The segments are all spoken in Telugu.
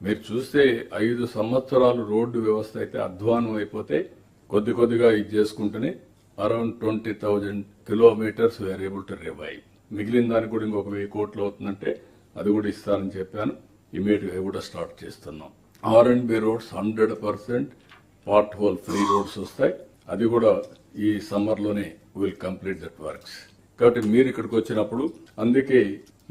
మీరు చూస్తే ఐదు సంవత్సరాలు రోడ్డు వ్యవస్థ అయితే అధ్వానం అయిపోతే కొద్ది కొద్దిగా ఇది చేసుకుంటూనే around twenty thousand kilometres we're able to revive మిగిలిన దానికి కూడా ఇంకొక వెయ్యి కోట్లు అవుతుందంటే అది కూడా ఇస్తానని చెప్పాను. ఇమీడియట్గా కూడా స్టార్ట్ చేస్తున్నాం. R and B roads hundred percent pothole free roads వస్తాయి. అది కూడా ఈ సమ్మర్లోనే విల్ కంప్లీట్ దట్ వర్క్స్ కాబట్టి మీరు ఇక్కడికి వచ్చినప్పుడు అందుకే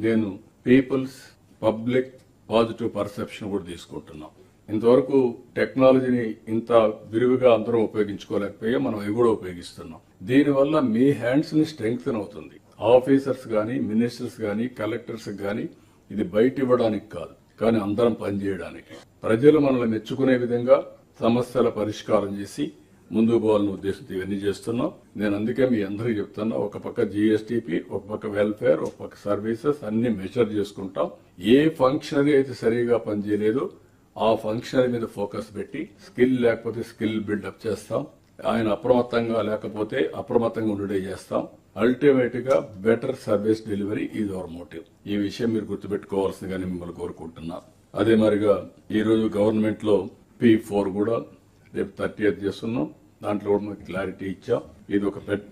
నేను పీపుల్స్ పబ్లిక్ పాజిటివ్ పర్సెప్షన్ కూడా తీసుకుంటున్నాం. ఇంతవరకు టెక్నాలజీని ఇంత విరివిగా అందరం ఉపయోగించుకోలేకపోయా మనం ఇవి కూడా ఉపయోగిస్తున్నాం. దీనివల్ల మీ హ్యాండ్స్ని స్ట్రెంగ్తన్ అవుతుంది. ఆఫీసర్స్ కానీ మినిస్టర్స్ కానీ కలెక్టర్స్ కానీ ఇది బయట ఇవ్వడానికి కాదు కానీ అందరం పనిచేయడానికి. ప్రజలు మనల్ని మెచ్చుకునే విధంగా సమస్యల పరిష్కారం చేసి ముందుకు పోవాలని ఉద్దేశంతో ఇవన్నీ చేస్తున్నాం. నేను అందుకే మీ అందరికీ చెప్తున్నా ఒక పక్క జిఎస్టిపి ఒక పక్క వెల్ఫేర్ ఒక పక్క సర్వీసెస్ అన్ని మెజర్ చేసుకుంటాం. ఏ ఫంక్షనరీ అయితే సరిగా పనిచేయలేదు ఆ ఫంక్షనరీ మీద ఫోకస్ పెట్టి స్కిల్ లేకపోతే స్కిల్ బిల్డప్ చేస్తాం. ఆయన అప్రమత్తంగా లేకపోతే అప్రమత్తంగా ఉండడే చేస్తాం. అల్టిమేట్గా better service delivery is our motive ఈ విషయం మీరు గుర్తుపెట్టుకోవాల్సిందిగా మిమ్మల్ని కోరుకుంటున్నా. అదే మరిగా ఈరోజు గవర్నమెంట్లో పి ఫోర్ కూడా రేపు థర్టీ ఎయిత్ చేస్తున్నాం. దాంట్లో కూడా మనకి క్లారిటీ ఇచ్చాం. ఇది ఒక పెట్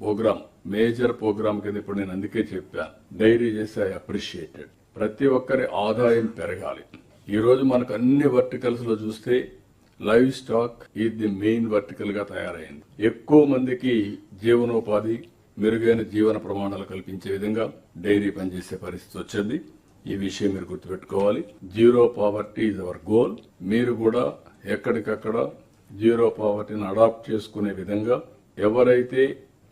ప్రోగ్రామ్ మేజర్ ప్రోగ్రామ్ కింద ఇప్పుడు నేను అందుకే చెప్పాను డైరీ చేసి ఐ అప్రిషియేటెడ్. ప్రతి ఒక్కరి ఆదాయం పెరగాలి. ఈ రోజు మనకు అన్ని వర్టికల్స్లో చూస్తే లైవ్ స్టాక్ ఇది మెయిన్ వర్టికల్గా తయారైంది. ఎక్కువ మందికి జీవనోపాధి మెరుగైన జీవన ప్రమాణాలు కల్పించే విధంగా డైరీ పనిచేసే పరిస్థితి వచ్చింది. ఈ విషయం మీరు గుర్తుపెట్టుకోవాలి. Zero poverty is our goal. మీరు కూడా ఎక్కడికక్కడ జీరో పావర్టీని అడాప్ట్ చేసుకునే విధంగా ఎవరైతే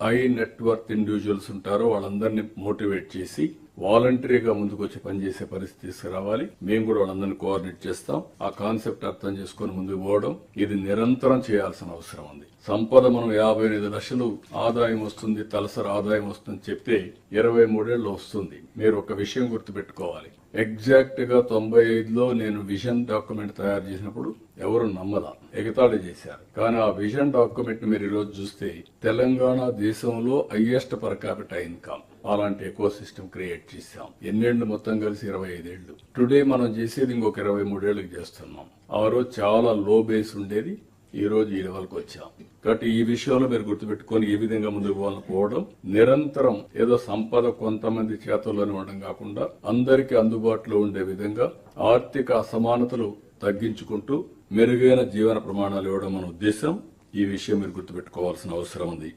ఐ నెట్వర్క్ ఇండివిజువల్స్ ఉంటారో వాళ్ళందరినీ మోటివేట్ చేసి వాలంటరీగా ముందుకు వచ్చి పనిచేసే పరిస్థితి తీసుకురావాలి. మేము కూడా వాళ్ళందరినీ కోఆర్డినేట్ చేస్తాం. ఆ కాన్సెప్ట్ అర్థం చేసుకుని ముందుకు పోవడం ఇది నిరంతరం చేయాల్సిన అవసరం ఉంది. సంపద మనం యాభై ఎనిమిది లక్షలు ఆదాయం వస్తుంది తలసరి ఆదాయం వస్తుంది చెప్తే ఇరవై మూడేళ్ళు వస్తుంది. మీరు ఒక విషయం గుర్తుపెట్టుకోవాలి. ఎగ్జాక్ట్గా తొంభై ఐదులో నేను విజన్ డాక్యుమెంట్ తయారు చేసినప్పుడు ఎవరు నమ్మదా ఎగతాళి చేశారు. కానీ ఆ విజన్ డాక్యుమెంట్ మీరు ఈరోజు చూస్తే తెలంగాణ దేశంలో హైయెస్ట్ పర్ క్యాపిటల్ ఇన్కమ్ అలాంటి ఎకో సిస్టమ్ క్రియేట్ చేశాం. ఎన్నేళ్ళు మొత్తం కలిసి ఇరవై ఐదేళ్ళు టుడే మనం చేసేది ఇంకొక ఇరవై మూడేళ్ళకు చేస్తున్నాం. ఆ రోజు చాలా లో బేస్ ఉండేది. ఈ రోజు ఈ లెవెల్కి వచ్చాం. కాబట్టి ఈ విషయంలో మీరు గుర్తుపెట్టుకొని ఈ విధంగా ముందుకు పోవాలని పోవడం నిరంతరం ఏదో సంపద కొంతమంది చేతుల్లోనే ఉండడం కాకుండా అందరికీ అందుబాటులో ఉండే విధంగా ఆర్థిక అసమానతలు తగ్గించుకుంటూ మెరుగైన జీవన ప్రమాణాలు ఇవ్వడం మన ఉద్దేశం. ఈ విషయం మీరు గుర్తుపెట్టుకోవాల్సిన అవసరం ఉంది.